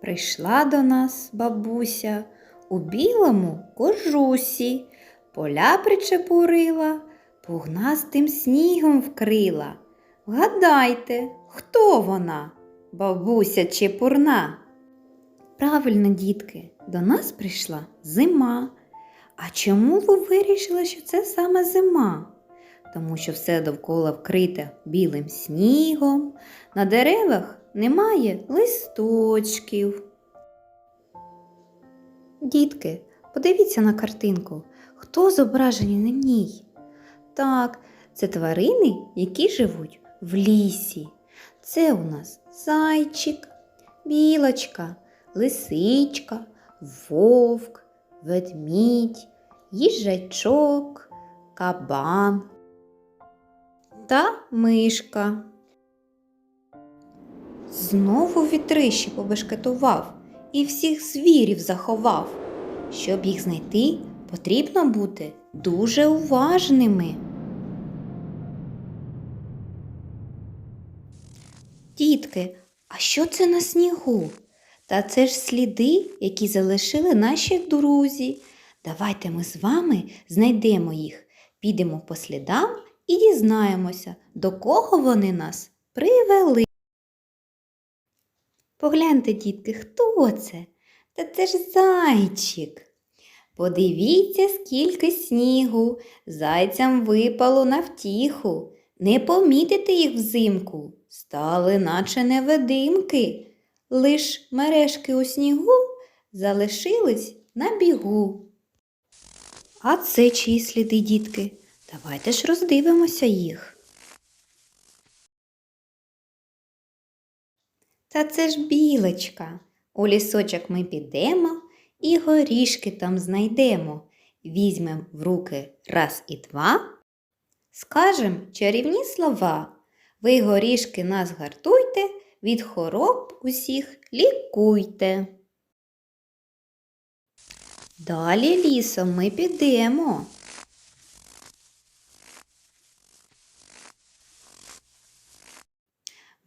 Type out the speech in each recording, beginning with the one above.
Прийшла до нас бабуся у білому кожусі, поля причепурила, пугнастим снігом вкрила. Вгадайте, хто вона, бабуся чепурна? Правильно, дітки, до нас прийшла зима. А чому ви вирішили, що це саме зима? Тому що все довкола вкрите білим снігом, на деревах немає листочків. Дітки, подивіться на картинку, хто зображений на ній? Так, це тварини, які живуть в лісі. Це у нас зайчик, білочка, лисичка, вовк, ведмідь, їжачок, кабан та мишка. Знову вітрище побешкетував і всіх звірів заховав. Щоб їх знайти, потрібно бути дуже уважними. Дітки, а що це на снігу? Та це ж сліди, які залишили наші друзі. Давайте ми з вами знайдемо їх, підемо по слідам і дізнаємося, до кого вони нас привели. Погляньте, дітки, хто це? Та це ж зайчик. Подивіться, скільки снігу зайцям випало на втіху. Не помітити їх взимку, стали, наче невидимки. Лиш мережки у снігу залишились на бігу. А це чиї сліди, дітки? Давайте ж роздивимося їх. Та це ж білочка. У лісочок ми підемо і горішки там знайдемо. Візьмем в руки раз і два. Скажем чарівні слова. Ви горішки нас гартуйте, від хвороб усіх лікуйте. Далі лісом ми підемо.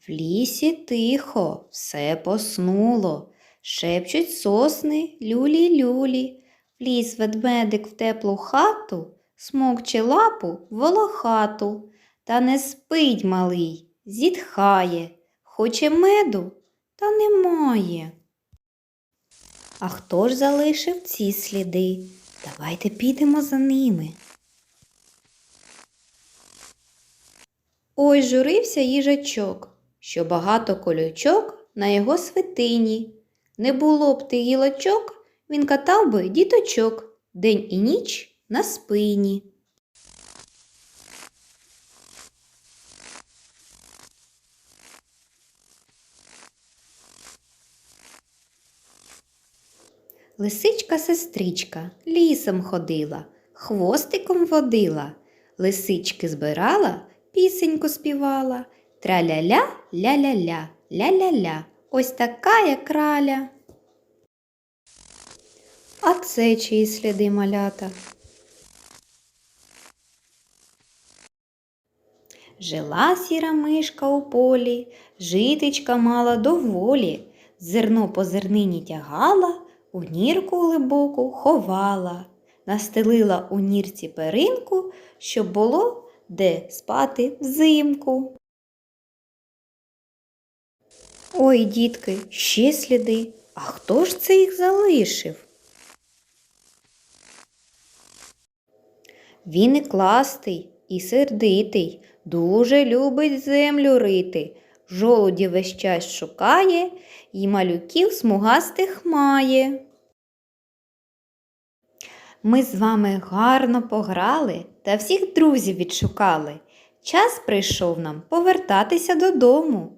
В лісі тихо, все поснуло, шепчуть сосни люлі-люлі. Вліз ведмедик в теплу хату, смокче лапу волохату, та не спить малий, зітхає, хоче меду, та немає. А хто ж залишив ці сліди? Давайте підемо за ними. Ой, журився їжачок, що багато колючок на його свитині. Не було б ти гілочок, він катав би діточок день і ніч на спині. Лисичка сестричка лісом ходила, хвостиком водила, лисички збирала, пісеньку співала. Траля-ля, ля-ля-ля, ля-ля-ля. Ось така я краля. А це чиї сліди малята? Жила сіра мишка у полі, житечка мала доволі, зерно по зернині тягала, у нірку глибоку ховала, настелила у нірці перинку, щоб було де спати взимку. Ой, дітки, ще сліди. А хто ж це їх залишив? Він і кластий, і сердитий, дуже любить землю рити, жолуді весь час шукає і малюків смугастих має. Ми з вами гарно пограли та всіх друзів відшукали. Час прийшов нам повертатися додому.